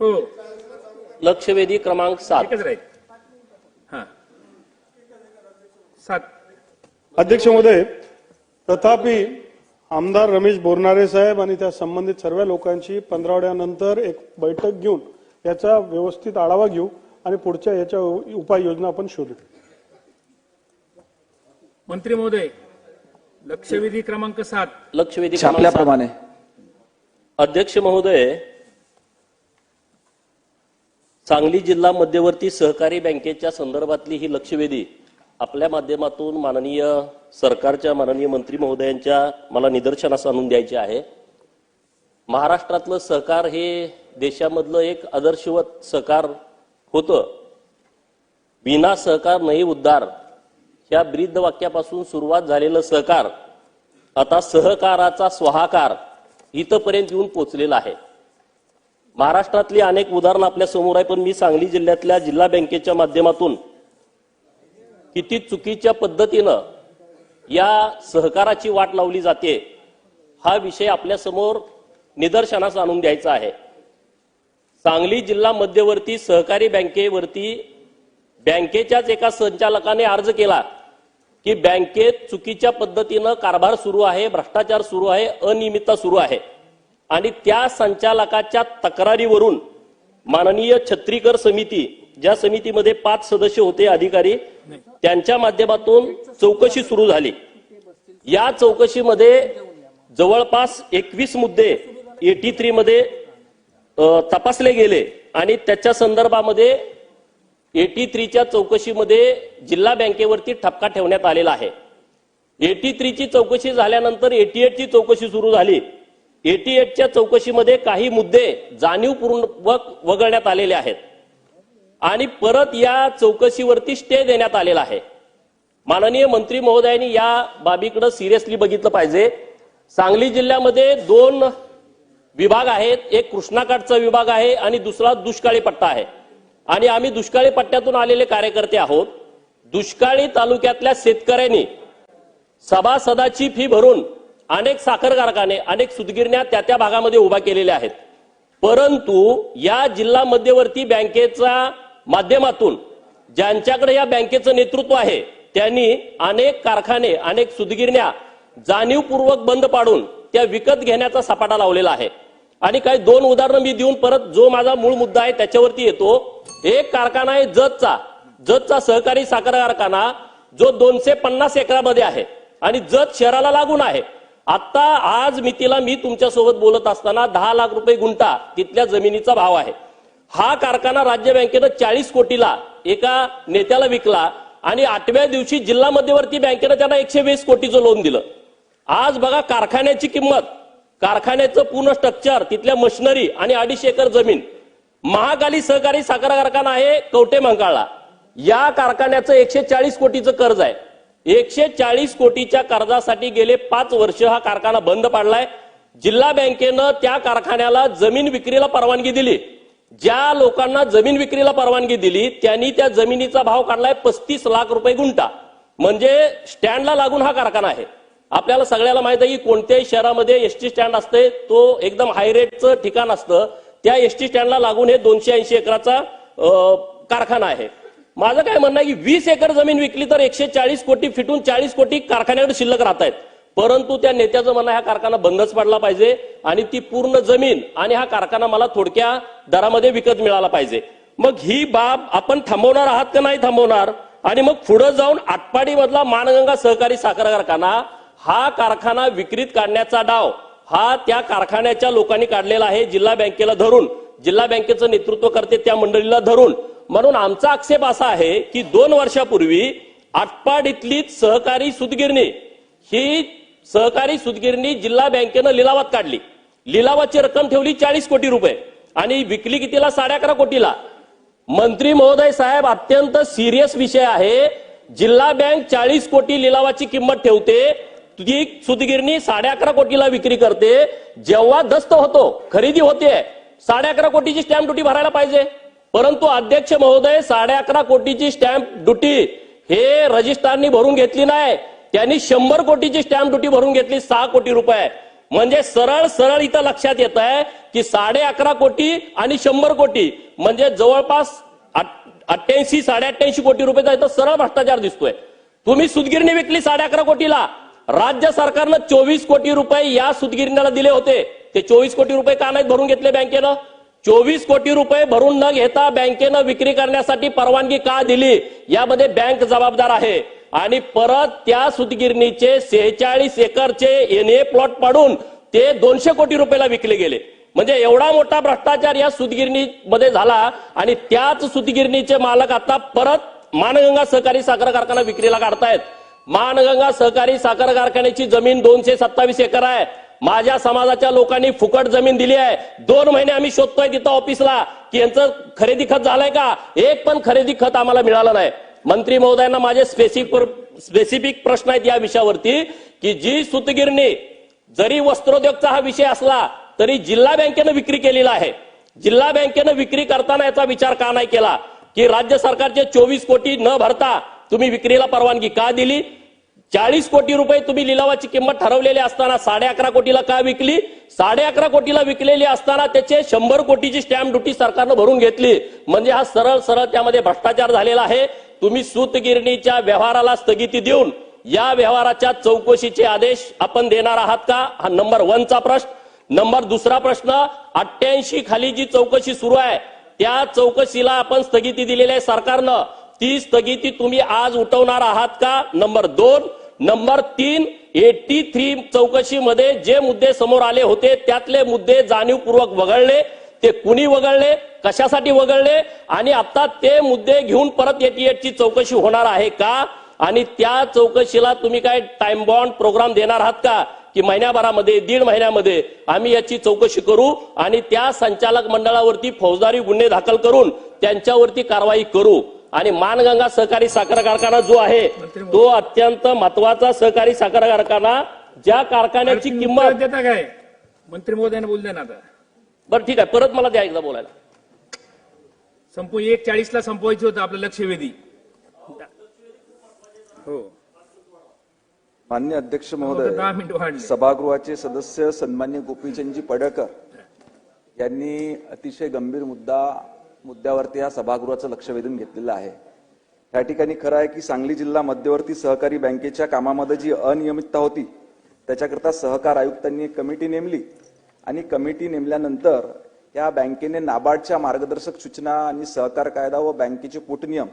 हो. लक्षवेधी क्रमांक सात. एकच राहील. हा. सात. अध्यक्ष महोदय तथापि आमदार रमेश बोरनारे साहेब आणि त्या संबंधित सर्व लोकांची पंधरावड्यानंतर एक बैठक घेऊन याचा व्यवस्थित आढावा घेऊ आणि पुढच्या याच्या उपाययोजना आपण शोधू. मंत्री महोदय लक्षवेधी क्रमांक सात. लक्षवेधी क्रमांक सात. छापल्याप्रमाणे अध्यक्ष महोदय सांगली जिल्हा मध्यवर्ती सहकारी बँकेच्या संदर्भातली ही लक्षवेधी आपल्या माध्यमातून माननीय सरकारच्या माननीय मंत्री महोदयांच्या मला निदर्शनास आणून द्यायचे आहे. महाराष्ट्रातलं सहकार हे देशामधलं एक आदर्शवत सहकार होतं. विना सहकार नाही उद्धार. ह्या ब्रीद वाक्यापासून सुरुवात झालेलं सहकार आता सहकाराचा स्वाहाकार इथंपर्यंत येऊन पोचलेला आहे. महाराष्ट्रातली अनेक उदाहरणं आपल्यासमोर आहे पण मी सांगली जिल्ह्यातल्या जिल्हा बँकेच्या माध्यमातून किती चुकीच्या पद्धतीनं या सहकाराची वाट लावली जाते हा विषय आपल्यासमोर निदर्शनास आणून द्यायचा आहे. सांगली जिल्हा मध्यवर्ती सहकारी बँकेवरती बँकेच्याच एका संचालकाने अर्ज केला की बँकेत चुकीच्या पद्धतीनं कारभार सुरू आहे भ्रष्टाचार सुरू आहे अनियमितता सुरू आहे. आणि त्या संचालकाच्या तक्रारीवरून माननीय छत्रीकर समिती ज्या समितीमध्ये पाच सदस्य होते अधिकारी त्यांच्या माध्यमातून चौकशी सुरू झाली. या चौकशीमध्ये जवळपास एकवीस मुद्दे एटी थ्री मध्ये तपासले गेले आणि त्याच्या संदर्भामध्ये एटी थ्रीच्या चौकशीमध्ये जिल्हा बँकेवरती ठपका ठेवण्यात आलेला आहे. एटी थ्रीची चौकशी झाल्यानंतर एटी एटची चौकशी सुरू झाली. एटी एटच्या चौकशीमध्ये काही मुद्दे जाणीवपूर्वक वगळण्यात आलेले आहेत. आणि परत या चौकशीवरती स्टे देण्यात आलेला आहे. माननीय मंत्री महोदयांनी या बाबीकडे सिरियसली बघितलं पाहिजे. सांगली जिल्ह्यामध्ये दोन विभाग आहेत. एक कृष्णाकाठचा विभाग आहे आणि दुसरा दुष्काळी पट्टा आहे. आणि आम्ही दुष्काळी पट्ट्यातून आलेले कार्यकर्ते आहोत. दुष्काळी तालुक्यातल्या शेतकऱ्यांनी सभासदाची फी भरून अनेक साखर कारखाने अनेक सुदगिरण्या त्या त्या भागामध्ये उभा केलेल्या आहेत. परंतु या जिल्हा मध्यवर्ती बँकेच्या माध्यमातून ज्यांच्याकडे या बँकेचं नेतृत्व आहे त्यांनी अनेक कारखाने अनेक सुदगिरण्या जाणीवपूर्वक बंद पाडून त्या विकत घेण्याचा सपाटा लावलेला आहे. आणि काही दोन उदाहरणं मी देऊन परत जो माझा मूळ मुद्दा आहे त्याच्यावरती येतो. एक कारखाना आहे जतचा. जतचा सहकारी साखर कारखाना जो दोनशे पन्नास एकरामध्ये आहे. आणि जत शहराला लागून आहे. आता आज मितीला मी तुमच्यासोबत बोलत असताना दहा लाख रुपये गुंठा तिथल्या जमिनीचा भाव आहे. हा कारखाना राज्य बँकेनं चाळीस कोटीला एका नेत्याला विकला आणि आठव्या दिवशी जिल्हा मध्यवर्ती बँकेनं त्यांना एकशे वीस कोटीचं लोन दिलं. आज बघा कारखान्याची किंमत कारखान्याचं पूर्ण स्ट्रक्चर तिथल्या मशिनरी आणि अडीचशे एकर जमीन. महाकाली सहकारी साखर कारखाना आहे कवटे मंकाळला. या कारखान्याचं एकशे चाळीस कोटीचं कर्ज आहे. एकशे चाळीस कोटीच्या कर्जासाठी गेले पाच वर्ष हा कारखाना बंद पाडलाय. जिल्हा बँकेनं त्या कारखान्याला जमीन विक्रीला परवानगी दिली. ज्या लोकांना जमीन विक्रीला परवानगी दिली त्यांनी त्या जमिनीचा भाव काढलाय पस्तीस लाख रुपये गुंठा. म्हणजे स्टँडला लागून हा कारखाना आहे. आपल्याला सगळ्याला माहीत आहे की कोणत्याही शहरामध्ये एसटी स्टँड असते तो एकदम हाय रेटचं ठिकाण असतं. त्या एसटी स्टँडला लागून हे दोनशे ऐंशी एकराचा कारखाना आहे. माझं काय म्हणणं आहे की वीस एकर जमीन विकली तर एकशे चाळीस कोटी फिटून चाळीस कोटी कारखान्याकडे शिल्लक राहत आहेत परंतु त्या नेत्याचं म्हणणं हा कारखाना बंदच पडला पाहिजे आणि ती पूर्ण जमीन आणि हा कारखाना मला थोडक्या दरामध्ये विकत मिळाला पाहिजे. मग ही बाब आपण थांबवणार आहात का नाही थांबवणार? आणि मग पुढे जाऊन आटपाडी मधला मानगंगा सहकारी साखर कारखाना हा कारखाना विक्रीत काढण्याचा डाव हा त्या कारखान्याच्या लोकांनी काढलेला आहे जिल्हा बँकेला धरून. जिल्हा बँकेचं नेतृत्व करते त्या मंडळीला धरून. म्हणून आमचा आक्षेप असा आहे की दोन वर्षापूर्वी आटपाड इथली सहकारी सुतगिरणी ही सहकारी सुतगिरणी जिल्हा बँकेनं लिलावात काढली. लिलावाची रक्कम ठेवली चाळीस कोटी रुपये आणि विकली कितीला? साडे अकरा कोटीला. मंत्री महोदय साहेब अत्यंत सिरियस विषय आहे. जिल्हा बँक चाळीस कोटी लिलावाची किंमत ठेवते ती सुतगिरणी साडे अकरा कोटीला विक्री करते. जेव्हा दस्त होतो खरेदी होते साडे अकरा कोटीची स्टॅम्प ड्युटी भरायला पाहिजे. परंतु अध्यक्ष महोदय साडे अकरा कोटीची स्टॅम्प ड्युटी हे रजिस्ट्रारनी भरून घेतली नाही. त्यांनी शंभर कोटीची स्टॅम्प ड्युटी भरून घेतली सहा कोटी रुपये. म्हणजे सरळ सरळ इथं लक्षात येत आहे की साडे अकरा कोटी आणि शंभर कोटी. म्हणजे जवळपास अठ्ठ्याऐंशी साडे अठ्ठ्याऐंशी कोटी रुपयाचा इथं सरळ भ्रष्टाचार दिसतोय. तुम्ही सुदगिरणी विकली साडे अकरा कोटीला. राज्य सरकारनं चोवीस कोटी रुपये या सुदगिरणीला दिले होते. ते चोवीस कोटी रुपये का नाहीत भरून घेतले बँकेनं? चोवीस कोटी रुपये भरून न घेता बँकेनं विक्री करण्यासाठी परवानगी का दिली? यामध्ये बँक जबाबदार आहे. आणि परत त्या सुतगिरणीचे सेहेचाळीस एकरचे एनए प्लॉट पाडून ते दोनशे कोटी रुपयाला विकले गेले. म्हणजे एवढा मोठा भ्रष्टाचार या सुतगिरणीमध्ये झाला आणि त्याच सुतगिरणीचे मालक आता परत मानगंगा सहकारी साखर कारखाना विक्रीला काढतायत. मानगंगा सहकारी साखर कारखान्याची जमीन दोनशे सत्तावीस एकर आहे. माझ्या समाजाच्या लोकांनी फुकट जमीन दिली आहे. दोन महिने आम्ही शोधतोय तिथं ऑफिसला की यांचं खरेदी खत झालंय का? एक पण खरेदी खत आम्हाला मिळालं नाही. मंत्री महोदयांना माझे स्पेसिफिक स्पेसिफिक प्रश्न आहेत या विषयावरती की जी सुतगिरणी जरी वस्त्रोद्योगचा हा विषय असला तरी जिल्हा बँकेनं विक्री केलेला आहे. जिल्हा बँकेनं विक्री करताना याचा विचार का नाही केला? की राज्य सरकारचे चोवीस कोटी न भरता तुम्ही विक्रीला परवानगी का दिली? चाळीस कोटी रुपये तुम्ही लिलावाची किंमत ठरवलेली असताना साडे अकरा कोटीला का विकली? साडे अकरा कोटीला विकलेली असताना त्याचे शंभर कोटीची स्टॅम्प ड्युटी सरकारनं भरून घेतली. म्हणजे हा सरळ सरळ त्यामध्ये भ्रष्टाचार झालेला आहे. तुम्ही सूतगिरणीच्या व्यवहाराला स्थगिती देऊन या व्यवहाराच्या चौकशीचे आदेश आपण देणार आहात का? हा नंबर वनचा प्रश्न. नंबर दुसरा प्रश्न अठ्ठ्याऐंशी खाली जी चौकशी सुरू आहे त्या चौकशीला आपण स्थगिती दिलेली आहे सरकारनं. ती स्थगिती तुम्ही आज उठवणार आहात का? नंबर दोन नंबर तीन एटी थ्री चौकशीमध्ये जे मुद्दे समोर आले होते त्यातले मुद्दे जाणीवपूर्वक वगळले. ते कुणी वगळले? कशासाठी वगळले? आणि आता ते मुद्दे घेऊन परत एटीएटची चौकशी होणार आहे का? आणि त्या चौकशीला तुम्ही काय टाइम बॉन्ड प्रोग्राम देणार आहात का? की महिन्याभरामध्ये दीड महिन्यामध्ये आम्ही याची चौकशी करू आणि त्या संचालक मंडळावरती फौजदारी गुन्हे दाखल करून त्यांच्यावरती कारवाई करू. आणि मानगंगा सहकारी साखर कारखाना जो आहे तो अत्यंत महत्त्वाचा सहकारी साखर कारखाना ज्या कारखान्याची किंमत देता काय? मंत्री महोदयाने बोल द्या ना आता. बरं ठीक आहे. परत मला द्या एकदा बोलायला. संपू एक चाळीसला संपवायची होतं आपलं लक्षवेधी. हो. मान्य अध्यक्ष फक्त महोदय दहा मिनिटं वाढले. सभागृहाचे सदस्य सन्मान्य गोपीचंदजी पडळकर यांनी अतिशय गंभीर मुद्दा मुद्द्यावरती हा सभागृहाचं लक्ष वेधून घेतलेलं आहे. या ठिकाणी खरं आहे की सांगली जिल्हा मध्यवर्ती सहकारी बँकेच्या कामामध्ये जी अनियमितता होती त्याच्याकरता सहकार आयुक्तांनी एक कमिटी नेमली आणि कमिटी नेमल्यानंतर या बँकेने नाबार्डच्या मार्गदर्शक सूचना आणि सहकार कायदा व बँकेचे पोटनियम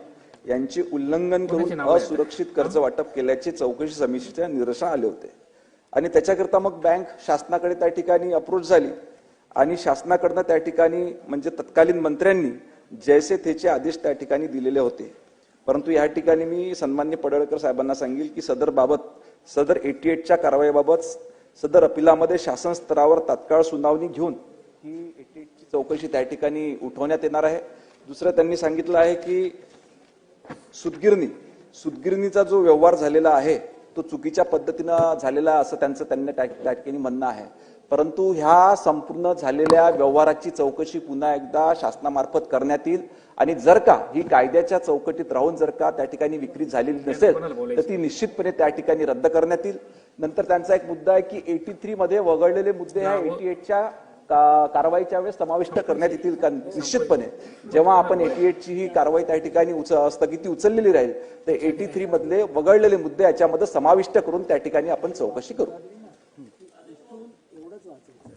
यांचे उल्लंघन करून? असुरक्षित कर्ज वाटप केल्याचे चौकशी समितीच्या निदर्शन आले होते. आणि त्याच्याकरता मग बँक शासनाकडे त्या ठिकाणी अप्रोच झाली. आणि शासनाकडनं त्या ठिकाणी म्हणजे तत्कालीन मंत्र्यांनी जैसे थेचे आदेश त्या ठिकाणी दिलेले होते. परंतु या ठिकाणी मी सन्मान्य पडळकर साहेबांना सांगेल की सदर बाबत सदर एटी एटच्या कारवाईबाबत सदर अपिलामध्ये शासन स्तरावर तात्काळ सुनावणी घेऊन ही एटी एटची चौकशी त्या ठिकाणी उठवण्यात येणार आहे. दुसरं त्यांनी सांगितलं आहे की सुदगिरणी सुदगिरणीचा जो व्यवहार झालेला आहे तो चुकीच्या पद्धतीनं झालेला असं त्यांचं त्यांना त्या त्या ठिकाणी म्हणणं आहे. परंतु ह्या संपूर्ण झालेल्या व्यवहाराची चौकशी पुन्हा एकदा शासनामार्फत करण्यात येईल. आणि जर का ही कायद्याच्या चौकटीत राहून जर का त्या ठिकाणी विक्री झालेली नसेल तर? ती निश्चितपणे त्या ठिकाणी रद्द करण्यात येईल. नंतर त्यांचा एक मुद्दा आहे की एटी थ्री मध्ये वगळलेले मुद्दे ह्या एटी एटच्या कारवाईच्या वेळेस समाविष्ट करण्यात येतील का? निश्चितपणे. जेव्हा आपण एटी एटची ही कारवाई त्या ठिकाणी उच- स्थगिती उचललेली राहील तर एटी थ्री मधले वगळलेले मुद्दे याच्यामध्ये समाविष्ट करून त्या ठिकाणी आपण चौकशी करू हे पुढचं घ्या ना.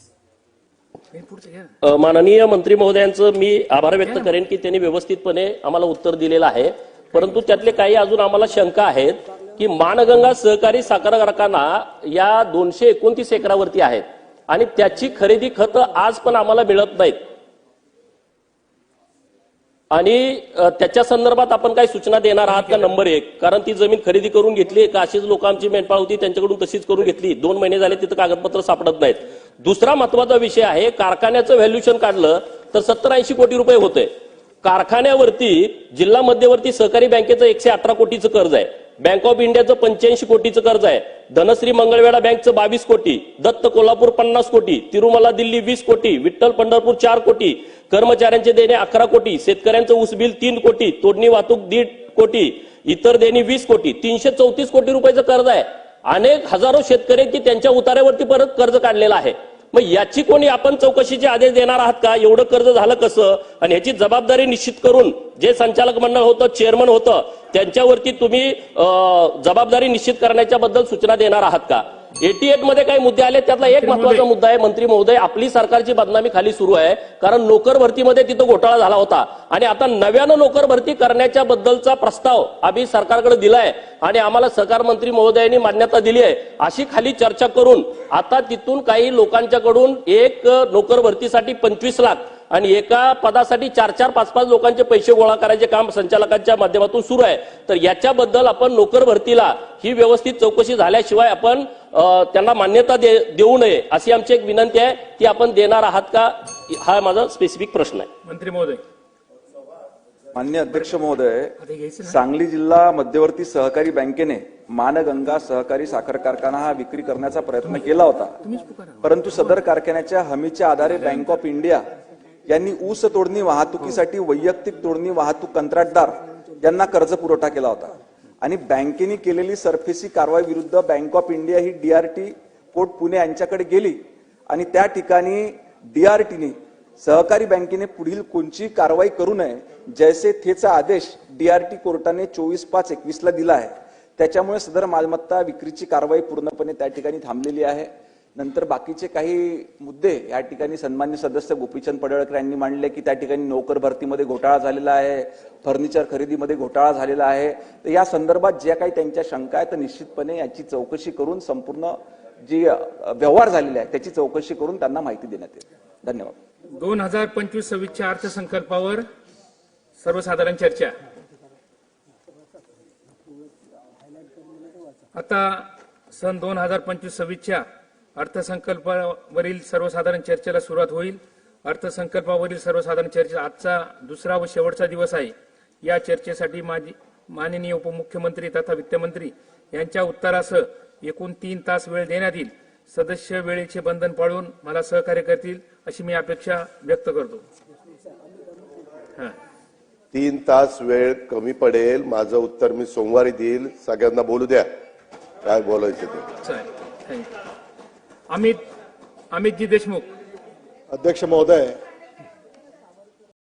अ, माननीय मंत्री महोदयांचं मी आभार व्यक्त करेन की त्यांनी व्यवस्थितपणे आम्हाला उत्तर दिलेलं आहे. परंतु त्यातले काही अजून आम्हाला शंका आहेत की मानगंगा सहकारी साखर कारखाना या दोनशे एकोणतीस एकरावरती आहेत आणि त्याची खरेदी खतं आज पण आम्हाला मिळत नाहीत. आणि त्याच्या संदर्भात आपण काही सूचना देणार आहात का? नंबर एक. कारण ती जमीन खरेदी करून घेतली का? अशीच लोक आमची मेंढपाळ होती त्यांच्याकडून तशीच करून घेतली. दोन महिने झाले तिथं कागदपत्र सापडत नाहीत. दुसरा महत्त्वाचा विषय आहे कारखान्याचं व्हॅल्युएशन काढलं तर सत्तर ऐंशी कोटी रुपये होते कारखान्यावरती जिल्हा मध्यवर्ती सहकारी बँकेचं एकशे अठरा कोटीचं कर्ज आहे. बँक ऑफ इंडियाचं पंच्याऐंशी कोटीचं कर्ज आहे. धनश्री मंगळवेढा बँकचं बावीस कोटी दत्त कोल्हापूर पन्नास कोटी तिरुमला दिल्ली वीस कोटी विठ्ठल पंढरपूर चार कोटी कर्मचाऱ्यांचे देणे अकरा कोटी शेतकऱ्यांचं ऊस बिल तीन कोटी तोडणी वाहतूक दीड कोटी इतर देणी वीस कोटी तीनशे चौतीस कोटी रुपयाचं कर्ज आहे. अनेक हजारो शेतकऱ्यांची त्यांच्या उतार्यावरती परत कर्ज काढलेलं आहे. मग याची कोणी आपण चौकशीचे आदेश देणार आहात का? एवढं कर्ज झालं कसं? आणि ह्याची जबाबदारी निश्चित करून जे संचालक मंडळ होतं चेअरमन होतं त्यांच्यावरती तुम्ही जबाबदारी निश्चित करण्याच्या बद्दल सूचना देणार आहात का? एटी एटमध्ये काही मुद्दे आले त्यातला एक महत्त्वाचा मुद्दा आहे मंत्री महोदय आपली सरकारची बदनामी खाली सुरू आहे कारण नोकर भरतीमध्ये तिथं घोटाळा झाला होता. आणि आता नव्यानं नोकर भरती करण्याच्या बद्दलचा प्रस्ताव आम्ही सरकारकडे दिलाय आणि आम्हाला सहकार मंत्री महोदयांनी मान्यता दिली आहे. अशी खाली चर्चा करून आता तिथून काही लोकांच्याकडून एक नोकर भरतीसाठी पंचवीस लाख आणि एका पदासाठी चार चार पाच पाच लोकांचे पैसे गोळा करायचे काम संचालकांच्या माध्यमातून सुरू आहे. तर याच्याबद्दल आपण नोकर भरतीला ही व्यवस्थित चौकशी झाल्याशिवाय आपण त्यांना मान्यता दे, देऊ नये अशी आमची एक विनंती आहे. ती आपण देणार आहात का? हा माझा स्पेसिफिक प्रश्न आहे. मंत्री महोदय. मान्य अध्यक्ष महोदय सांगली जिल्हा मध्यवर्ती सहकारी बँकेने मानगंगा सहकारी साखर कारखाना हा विक्री करण्याचा प्रयत्न केला होता. परंतु सदर कारखान्याच्या हमीच्या आधारे बँक ऑफ इंडिया यांनी ऊस तोडणी वाहतुकीसाठी वैयक्तिक तोडणी वाहतूक कंत्राटदार यांना कर्ज पुरवठा केला होता. आणि बँकेने केलेली सरफेसी कारवाई विरुद्ध बँक ऑफ इंडिया ही डीआरटी कोर्ट पुणे यांच्याकडे गेली. आणि त्या ठिकाणी डीआरटीने सहकारी बँकेने पुढील कोणची कारवाई करू नये जैसे थेचा आदेश डीआरटी कोर्टाने चोवीस पाच एकवीस ला दिला आहे. त्याच्यामुळे सदर मालमत्ता विक्रीची कारवाई पूर्णपणे त्या ठिकाणी थांबलेली आहे. नंतर बाकीचे काही मुद्दे या ठिकाणी सन्मान्य सदस्य गोपीचंद पडळकर यांनी मांडले की त्या ठिकाणी नोकर भरतीमध्ये घोटाळा झालेला आहे फर्निचर खरेदीमध्ये घोटाळा झालेला आहे. तर या संदर्भात ज्या काही त्यांच्या शंका आहेत तर निश्चितपणे याची चौकशी करून संपूर्ण जी व्यवहार झालेले आहे त्याची चौकशी करून त्यांना माहिती देण्यात येईल. धन्यवाद. दोन हजार पंचवीस सव्वीसच्या अर्थसंकल्पावर सर्वसाधारण चर्चा. आता सन दोन हजार पंचवीस सव्वीसच्या अर्थसंकल्पावरील सर्वसाधारण चर्चेला सुरुवात होईल. अर्थसंकल्पावरील सर्वसाधारण चर्चा आजचा दुसरा व शेवटचा दिवस आहे. या चर्चेसाठी माझी माननीय उपमुख्यमंत्री तथा वित्तमंत्री यांच्या उत्तरासह एकूण तीन तास वेळ देण्यात येईल. सदस्य वेळेचे बंधन पाळून मला सहकार्य करतील अशी मी अपेक्षा व्यक्त करतो. हा. तीन तास वेळ कमी पडेल. माझं उत्तर मी सोमवारी देईल. सगळ्यांना बोलू द्या. काय बोलायचं ते? Thank you. अमित अमितजी देशमुख. अध्यक्ष महोदय